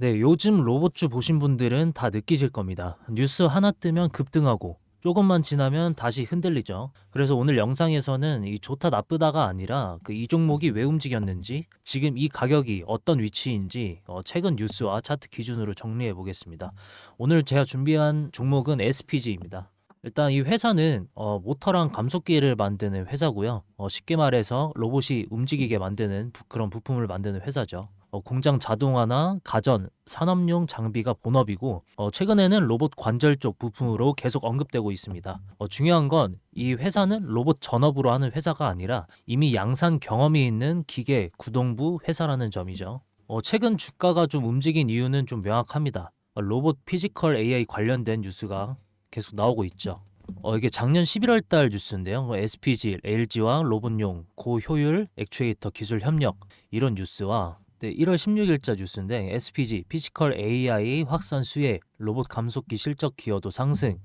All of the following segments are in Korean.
네, 요즘 로봇주 보신 분들은 다 느끼실 겁니다. 뉴스 하나 뜨면 급등하고 조금만 지나면 다시 흔들리죠. 그래서 오늘 영상에서는 이 좋다 나쁘다가 아니라 그 이 종목이 왜 움직였는지, 지금 이 가격이 어떤 위치인지 어, 최근 뉴스와 차트 기준으로 정리해 보겠습니다. 오늘 제가 준비한 종목은 SPG입니다. 일단 이 회사는 어, 모터랑 감속기를 만드는 회사고요. 어, 쉽게 말해서 로봇이 움직이게 만드는 부- 그런 부품을 만드는 회사죠. 어, 공장 자동화나 가전, 산업용 장비가 본업이고 어, 최근에는 로봇 관절 쪽 부품으로 계속 언급되고 있습니다. 어, 중요한 건 이 회사는 로봇 전업으로 하는 회사가 아니라 이미 양산 경험이 있는 기계 구동부 회사라는 점이죠. 어, 최근 주가가 좀 움직인 이유는 좀 명확합니다. 어, 로봇 피지컬 AI 관련된 뉴스가 계속 나오고 있죠. 어, 이게 작년 11월 달 뉴스인데요. 뭐 SPG, LG와 로봇용 고효율 액추에이터 기술 협력 이런 뉴스와 네, 1월 16일자 뉴스인데 SPG 피지컬 AI 확산 수혜, 로봇 감속기 실적 기여도 상승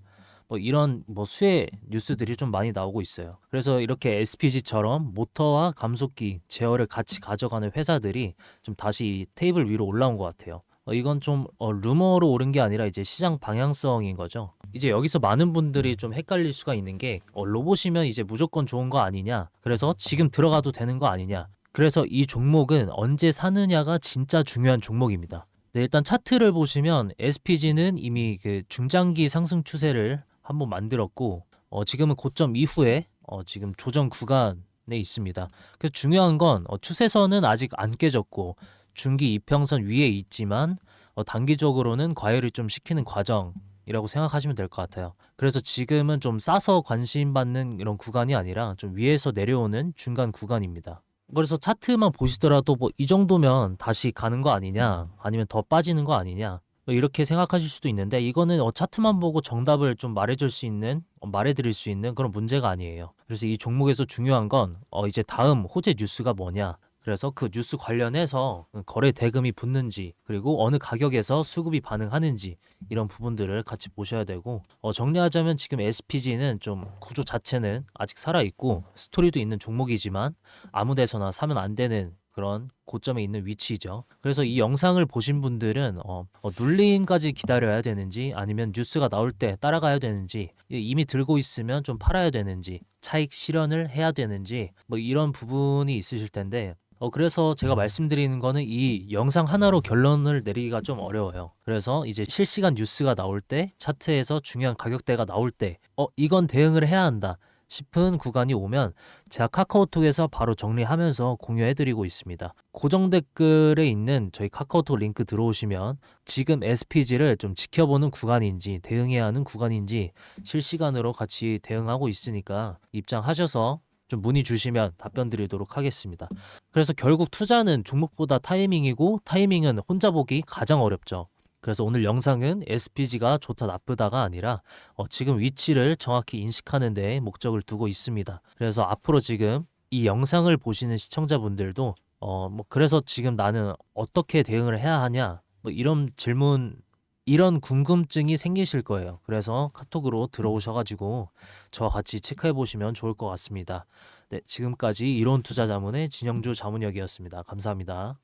뭐 이런 뭐 수혜 뉴스들이 좀 많이 나오고 있어요. 그래서 이렇게 SPG처럼 모터와 감속기 제어를 같이 가져가는 회사들이 좀 다시 이 테이블 위로 올라온 것 같아요. 어, 이건 좀 어, 루머로 오른 게 아니라 이제 시장 방향성인 거죠. 이제 여기서 많은 분들이 좀 헷갈릴 수가 있는 게 어, 로봇이면 이제 무조건 좋은 거 아니냐. 그래서 지금 들어가도 되는 거 아니냐. 그래서 이 종목은 언제 사느냐가 진짜 중요한 종목입니다. 네, 일단 차트를 보시면 SPG는 이미 그 중장기 상승 추세를 한번 만들었고 어, 지금은 고점 이후에 어, 지금 조정 구간에 있습니다. 그래서 중요한 건 어, 추세선은 아직 안 깨졌고 중기 이평선 위에 있지만 어, 단기적으로는 과열을 좀 시키는 과정이라고 생각하시면 될 것 같아요. 그래서 지금은 좀 싸서 관심 받는 이런 구간이 아니라 좀 위에서 내려오는 중간 구간입니다. 그래서 차트만 보시더라도 뭐 이 정도면 다시 가는 거 아니냐 아니면 더 빠지는 거 아니냐 뭐 이렇게 생각하실 수도 있는데 이거는 어, 차트만 보고 정답을 좀 말해줄 수 있는 어, 말해드릴 수 있는 그런 문제가 아니에요. 그래서 이 종목에서 중요한 건 어, 이제 다음 호재 뉴스가 뭐냐 그래서 그 뉴스 관련해서 거래 대금이 붙는지 그리고 어느 가격에서 수급이 반응하는지 이런 부분들을 같이 보셔야 되고 어, 정리하자면 지금 SPG는 좀 구조 자체는 아직 살아 있고 스토리도 있는 종목이지만 아무데서나 사면 안 되는 그런 고점에 있는 위치죠. 그래서 이 영상을 보신 분들은 어, 어, 눌림까지 기다려야 되는지 아니면 뉴스가 나올 때 따라가야 되는지 이미 들고 있으면 좀 팔아야 되는지 차익 실현을 해야 되는지 뭐 이런 부분이 있으실 텐데 어, 그래서 제가 말씀드리는 거는 이 영상 하나로 결론을 내리기가 좀 어려워요. 그래서 이제 실시간 뉴스가 나올 때, 차트에서 중요한 가격대가 나올 때, 어, 이건 대응을 해야 한다. 싶은 구간이 오면 제가 카카오톡에서 바로 정리하면서 공유해드리고 있습니다. 고정 댓글에 있는 저희 카카오톡 링크 들어오시면 지금 SPG를 좀 지켜보는 구간인지 대응해야 하는 구간인지 실시간으로 같이 대응하고 있으니까 입장하셔서 좀 문의 주시면 답변 드리도록 하겠습니다. 그래서 결국 투자는 종목보다 타이밍이고 타이밍은 혼자 보기 가장 어렵죠. 그래서 오늘 영상은 SPG가 좋다 나쁘다가 아니라 어, 지금 위치를 정확히 인식하는 데 목적을 두고 있습니다. 그래서 앞으로 지금 이 영상을 보시는 시청자분들도 어, 뭐 그래서 지금 나는 어떻게 대응을 해야 하냐 뭐 이런 질문 이런 궁금증이 생기실 거예요. 그래서 카톡으로 들어오셔가지고 저와 같이 체크해 보시면 좋을 것 같습니다. 네, 지금까지 이론 투자 자문의 진영주 자문역이었습니다. 감사합니다.